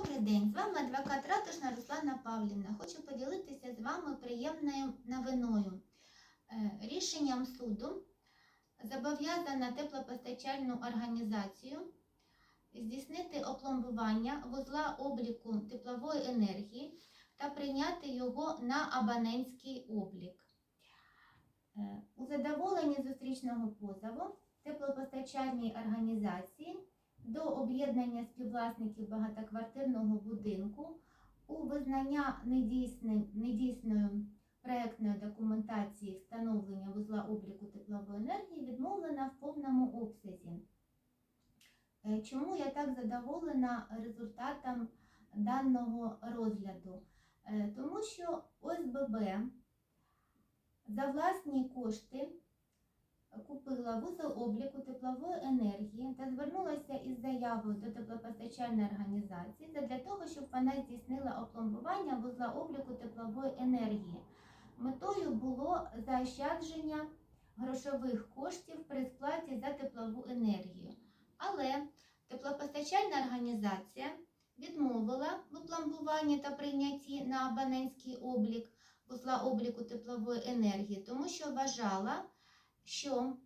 Добрий день, з вами адвокат Ратушна Руслана Павлівна. Хочу поділитися з вами приємною новиною. Е, Рішенням суду зобов'язана теплопостачальну організацію здійснити опломбування вузла обліку теплової енергії та прийняти його на абонентський облік. Е, У задоволенні зустрічного позову теплопостачальній організації до об'єднання співвласників багатоквартирного будинку у визнання недійсним, недійсною проектної документації встановлення вузла обліку теплової енергії відмовлена в повному обсязі. Е, Чому я так задоволена результатом даного розгляду? Е, Тому що ОСББ за власні кошти вузол обліку теплової енергії та звернулася із заявою до теплопостачальної організації для того, щоб вона здійснила опломбування вузла обліку теплової енергії. Метою було заощадження грошових коштів при сплаті за теплову енергію. Але теплопостачальна організація відмовила в опломбуванні та прийнятті на абонентський облік вузла обліку теплової енергії, тому що вважала, що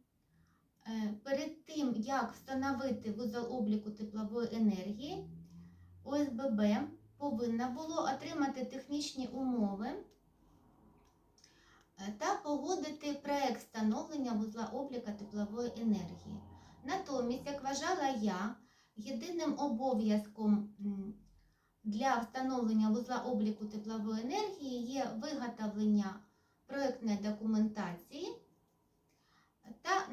перед тим, як встановити вузол обліку теплової енергії, ОСББ повинна було отримати технічні умови е, та погодити проект встановлення вузла обліку теплової енергії. Натомість, як вважала я, єдиним обов'язком для встановлення вузла обліку теплової енергії є виготовлення проектної документації та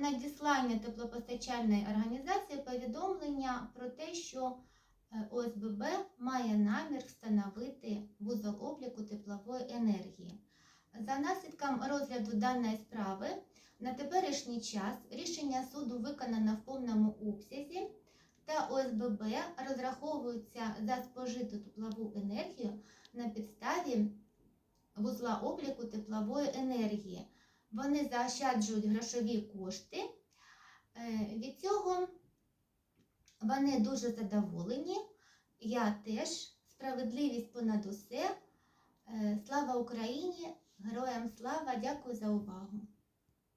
надіслання теплопостачальної організації повідомлення про те, що е, ОСББ має намір встановити вузол обліку теплової енергії. За наслідком розгляду даної справи на теперішній час рішення суду виконано в повному обсязі, та ОСББ розраховується за спожиту теплову енергію на підставі вузла обліку теплової енергії вони заощаджують грошові кошти. Е, Від цього вони дуже задоволені. Я теж справедливість понад усе. Е, Слава Україні! Героям слава! Дякую за увагу!